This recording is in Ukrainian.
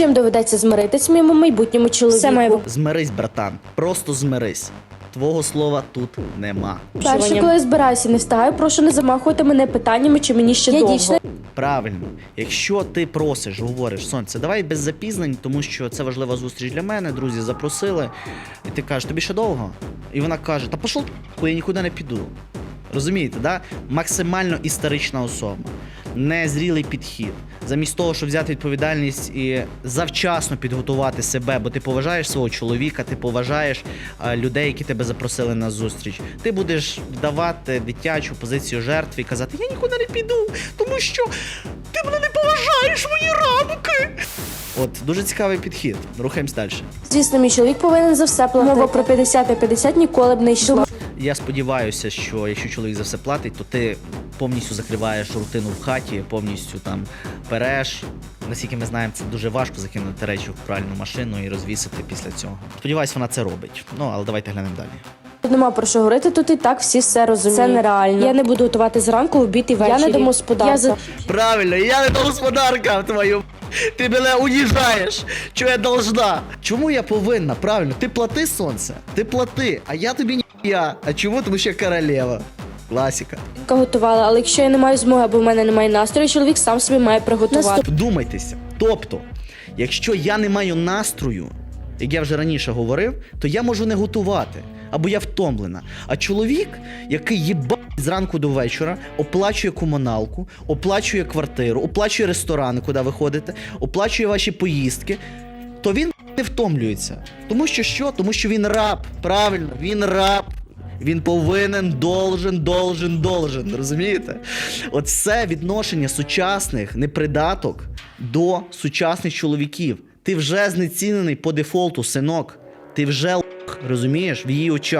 чим доведеться змиритись моєму майбутньому чоловіку. Все має. Змирись, братан. Просто змирись. Твого слова тут нема. Перше, коли я збираюся, не встигаю, прошу не замахувати мене питаннями, чи мені ще Я довго. дійсно- Правильно, якщо ти просиш, говориш, сонце, давай без запізнень, тому що це важлива зустріч для мене. Друзі запросили, і ти кажеш, тобі ще довго? І вона каже: Та пішов, я нікуди не піду. Розумієте, да? максимально історична особа, незрілий підхід. Замість того, щоб взяти відповідальність і завчасно підготувати себе, бо ти поважаєш свого чоловіка, ти поважаєш е, людей, які тебе запросили на зустріч. Ти будеш вдавати дитячу позицію жертви і казати: Я нікуди не піду, тому що ти мене не поважаєш, мої рамки. От дуже цікавий підхід. Рухаємось далі. Звісно, мій чоловік повинен за все платити. Мова про 50 на 50 ніколи б не йшла. Я сподіваюся, що якщо чоловік за все платить, то ти повністю закриваєш рутину в хаті, повністю там переш. Наскільки ми знаємо, це дуже важко закинути речі в пральну машину і розвісити після цього. Сподіваюсь, вона це робить. Ну але давайте глянемо далі. Тут нема про що говорити, тут і так всі все розуміють. Це нереально. Я не буду готувати зранку, обід і ввечері. Я не домосподарка. Я за... Правильно, я не господарка твою. Ти мене уніжаєш. Що я должна? Чому я повинна? Правильно, ти плати сонце, ти плати, а я тобі ніхуя. А чому? Тому що я королева. Класіка. Готувала, але якщо я не маю змоги або в мене немає настрою, чоловік сам собі має приготувати. Вдумайтеся. Тобто, якщо я не маю настрою, як я вже раніше говорив, то я можу не готувати. Або я втомлена. А чоловік, який їба зранку до вечора, оплачує комуналку, оплачує квартиру, оплачує ресторани, куди ви ходите, оплачує ваші поїздки, то він не втомлюється. Тому що що? Тому що він раб. Правильно, він раб. Він повинен, должен, должен, должен. Розумієте? Все відношення сучасних непридаток до сучасних чоловіків. Ти вже знецінений по дефолту, синок. Ти вже розумієш, в її очах.